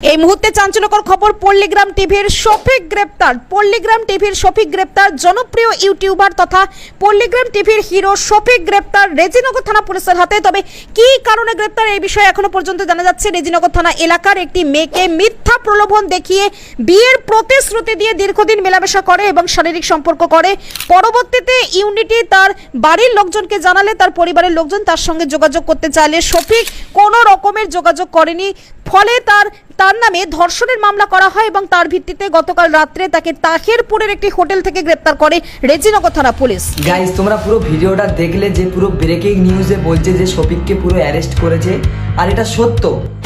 এই মুহূর্তে চাঞ্চল্যকর খবর, পল্লীগ্রাম টিভির শফিক গ্রেপ্তার। পল্লীগ্রাম টিভির শফিক গ্রেপ্তার, জনপ্রিয় ইউটিউবার তথা পল্লীগ্রাম টিভির হিরো শফিক গ্রেপ্তার রেজিনগর থানা পুলিশের হাতে। তবে কি কারণে গ্রেপ্তার এই বিষয়ে এখনও পর্যন্ত জানা যাচ্ছে রেজিনগর থানা এলাকার একটি মেয়েকে মিথ্যা প্রলোভন দেখিয়ে বিয়ের প্রতিশ্রুতি দিয়ে দীর্ঘদিন মেলামেশা করে এবং শারীরিক সম্পর্ক করে। পরবর্তীতে ইউনিটি তার বাড়ির লোকজনকে জানালে, তার পরিবারের লোকজন তার সঙ্গে যোগাযোগ করতে চাইলে শফিক কোনো রকমের যোগাযোগ করেনি। ফলে তার তার নামে ধর্ষণের মামলা করা হয় এবং তার ভিত্তিতে গতকাল রাত্রে তাকে তাহেরপুরের একটি হোটেল থেকে গ্রেপ্তার করে রেজিনগর থানা পুলিশ। গাইজ তোমরা পুরো ভিডিওটা দেখলে যে পুরো ব্রেকিং নিউজে বলছে যে শফিককে পুরো অ্যারেস্ট করেছে, আর এটা সত্য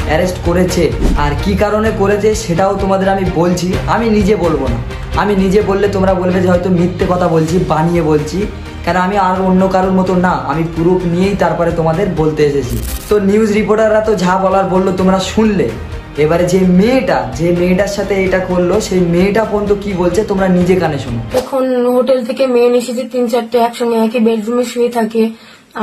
অ্যারেস্ট করেছে। আর কি কারণে করেছে সেটাও তোমাদের আমি বলছি, আমি নিজে বলব না। আমি নিজে বললে তোমরা বলবে যে হয়তো মিথ্যে কথা বলছি, বানিয়ে বলছি। কারণ আমি আর অন্য কারোর মতো না? আমি প্রুফ নিয়েই তারপরে তোমাদের বলতে এসেছি। তো নিউজ রিপোর্টাররা তো যা বলার বলল তোমরা শুনলে। এবারে যে মেয়েটা যে মেয়েটার সাথে এটা করল সেই মেয়েটা পর্যন্ত কি বলছে তোমরা নিজে কানে শোনো। এখন হোটেল থেকে মেয়ে এসেছে তিন চারটে একসঙ্গে একই বেডরুমে শুয়ে থাকে।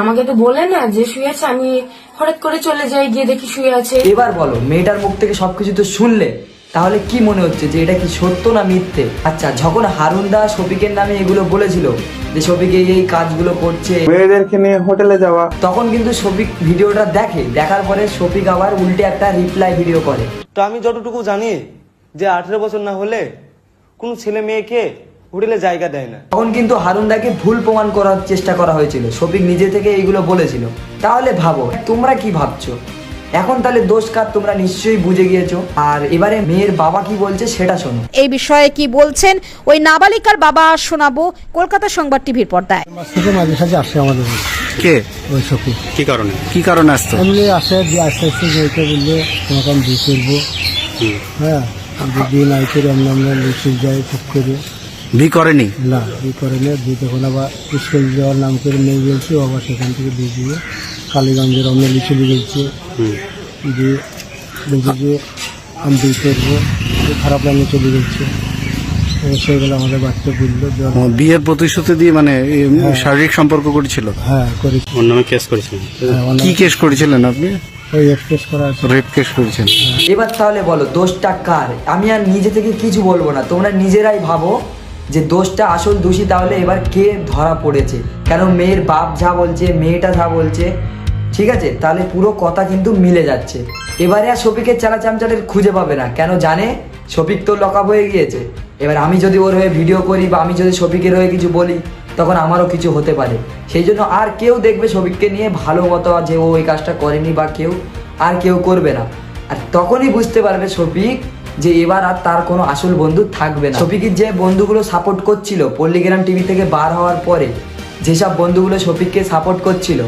আমাকে তো বলে না যে শুয়ে আছে আমি হঠাৎ করে চলে যাই গিয়ে দেখি শুয়ে আছে। এবার বলো মেয়েটার মুখ থেকে সবকিছু তো শুনলে। তাহলে কি মনে হচ্ছে যে এটা কি সত্য না মিথ্যে? আচ্ছা যখন হারুন দা শফিকের নামে এগুলো বলেছিল যে শফিক এই এই কাজগুলো করছে। মেয়েদেরকে নিয়ে হোটেলে যাওয়া। তখন কিন্তু শফিক ভিডিওটা দেখে দেখার পরে শফিক আবার উল্টে একটা রিপ্লাই ভিডিও করে। তো আমি যতটুকু জানি যে আঠেরো বছর না হলে কোনো ছেলে মেয়েকে হোটেলে জায়গা দেয় না। তখন কিন্তু হারুনদাকে ভুল প্রমাণ করার চেষ্টা করা হয়েছিল। শফিক নিজে থেকে এইগুলো বলেছিল। তাহলে ভাবো তোমরা কি ভাবছ? এখন তাহলে দোষ কার তোমরা নিশ্চয়ই বুঝে গিয়েছো। আর এবারে মেয়ের বাবা কি বলছে সেটা শোনো। এই বিষয়ে কি বলছেন? ওই নাবালিকার বাবা শোনাবো কলকাতা সংবাদ টিভির পর্দায়। মাস থেকে মাঝে সাঝে আসে আমাদের কে? ওই সখী। কি কারণে? কি কারণে আসতো এমনি আসে দিয়ে আস্তে আস্তে যেতে বললে তোমাকে আমি বিয়ে করব। হ্যাঁ যদি বিয়ে নাই করে আমরা আমরা লিচুর যাই ঠিক করে। বি করেনি? না বিয়ে করে নিয়ে দিয়ে তখন আবার স্কুল যাওয়ার নাম করে বলছে ও আবার সেখান থেকে দিয়ে দিয়ে কালীগঞ্জের অন্য লিচুলি বলছে দিয়ে বলছে যে আমি করব খারাপ লাইনে চলে যাচ্ছে সেগুলো আমাদের বলল বিয়ের প্রতিশ্রুতি দিয়ে মানে শারীরিক সম্পর্ক করেছিল? হ্যাঁ করেছি। ওর নামে কেস করেছিলেন? হ্যাঁ, কি কেস করেছিলেন আপনি? ওই এক্সপ্রেস করা রেপ কেস করেছেন। এবার তাহলে বলো দোষটা কার? আমি আর নিজে থেকে কিছু বলব না তোমরা নিজেরাই ভাবো যে দোষটা আসল দোষী তাহলে এবার কে ধরা পড়েছে? কেন মেয়ের বাপ যা বলছে মেয়েটা যা বলছে ঠিক আছে? তাহলে পুরো কথা কিন্তু মিলে যাচ্ছে। এবারে আর শফিকের চালা চামচাটের খুঁজে পাবে না। কেন জানে? শফিক তো লকআপ হয়ে গিয়েছে। এবার আমি যদি ওর হয়ে ভিডিও করি বা আমি যদি শফিকের হয়ে কিছু বলি, তখন আমারও কিছু হতে পারে। সেই জন্য আর কেউ দেখবে শফিককে নিয়ে ভালো মতো যে ও এই কাজটা করেনি বা কেউ, আর কেউ করবে না। আর তখনই বুঝতে পারবে শফিক যে এবার আর তার কোনো আসল বন্ধু থাকবে না। শফিকের যে বন্ধুগুলো সাপোর্ট করছিল, পল্লীগ্রাম টিভি থেকে বার হওয়ার পরে, যেসব বন্ধুগুলো শফিককে সাপোর্ট করছিল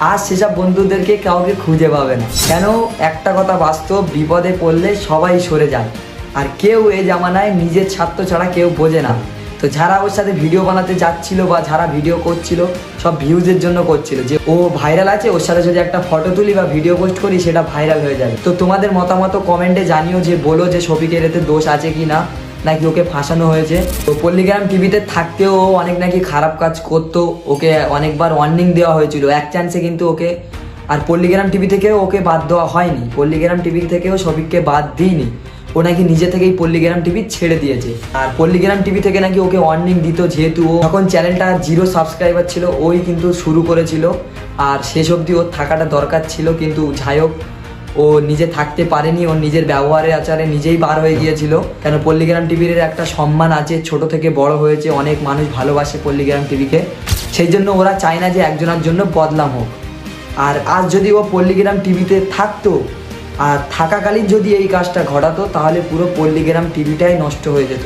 আজ সেসব বন্ধুদেরকে কাউকে খুঁজে পাবে না। কেন? একটা কথা বাস্তব, বিপদে পড়লে সবাই সরে যায়। আর কেউ এ জামানায় নিজের ছাত্র ছাড়া কেউ বোঝে না। তো যারা ওর সাথে ভিডিও বানাতে যাচ্ছিল বা যারা ভিডিও করছিল, সব ভিউজের জন্য করছিল। যে ও ভাইরাল আছে, ওর সাথে যদি একটা ফটো তুলি বা ভিডিও পোস্ট করি, সেটা ভাইরাল হয়ে যাবে। তো তোমাদের মতামত কমেন্টে জানিও যে বলো যে শফিকের এতে দোষ আছে কি না নাকি ওকে ফাঁসানো হয়েছে? তো পল্লীগ্রাম টিভিতে থাকতেও অনেক নাকি খারাপ কাজ করতো, ওকে অনেকবার ওয়ার্নিং দেওয়া হয়েছিল। এক চান্সে কিন্তু ওকে, আর পল্লীগ্রাম টিভি থেকেও ওকে বাদ দেওয়া হয়নি। পল্লীগ্রাম টিভি থেকেও শফিককে বাদ দিইনি। ও নাকি নিজে থেকেই পল্লীগ্রাম টিভি ছেড়ে দিয়েছে। আর পল্লীগ্রাম টিভি থেকে নাকি ওকে ওয়ার্নিং দিত যেহেতু ও যখন চ্যানেলটা জিরো সাবস্ক্রাইবার ছিল, ওই কিন্তু শুরু করেছিল। আর শেষ অবধি ওর থাকাটা দরকার ছিল, কিন্তু যাই হোক ও নিজে থাকতে পারেনি ওর নিজের ব্যবহারের আচারে নিজেই বার হয়ে গিয়েছিল। কেন পল্লীগ্রাম টিভির একটা সম্মান আছে, ছোট থেকে বড় হয়েছে, অনেক মানুষ ভালোবাসে পল্লীগ্রাম টিভিকে। সেই জন্য ওরা চায় না যে একজনের জন্য বদলাম হোক। আর আজ যদি ও পল্লীগ্রাম টিভিতে থাকতো, আর থাকাকালীন যদি এই কাজটা ঘটাতো, তাহলে পুরো পল্লীগ্রাম টিভিটাই নষ্ট হয়ে যেত।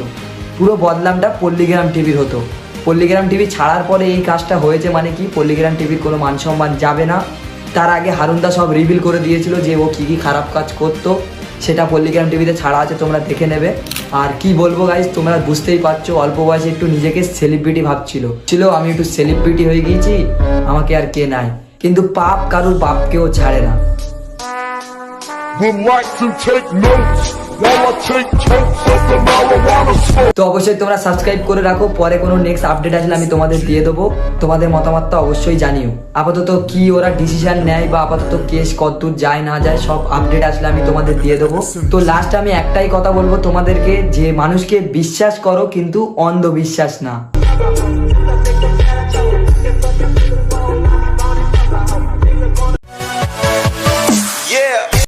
পুরো বদলামটা পল্লীগ্রাম টিভির হতো। পল্লীগ্রাম টিভি ছাড়ার পরে এই কাজটা হয়েছে মানে কি? পল্লীগ্রাম টিভির কোনো মান সম্মান যাবে না। তার আগে হারুনদা সব রিভিল করে দিয়েছিল যে ও কী কী খারাপ কাজ করতো। সেটা পল্লিগ্রাম টিভিতে ছাড়া আছে, তোমরা দেখে নেবে। আর কি বলব গাইজ তোমরা বুঝতেই পারছ, অল্প বয়সে একটু নিজেকে সেলিব্রিটি ভাবছিল। ছিল, আমি একটু সেলিব্রিটি হয়ে গিয়েছি, আমাকে আর কে নাই। কিন্তু পাপ কারুর বাপকেও ছাড়ে না। তো অবশ্যই তোমরা সাবস্ক্রাইব করে রাখো, পরে কোনো নেক্সট আপডেট আসলে আমি তোমাদের দিয়ে দেবো। তোমাদের মতামতটা অবশ্যই জানিও। আপাতত কি ওরা ডিসিশন নেয় বা আপাতত কেস কতদূর যায়, না যায়, সব আপডেট আসলে আমি তোমাদের দিয়ে দেবো। তো লাস্ট আমি একটাই কথা বলব তোমাদেরকে, যে মানুষকে বিশ্বাস করো কিন্তু অন্ধবিশ্বাস না।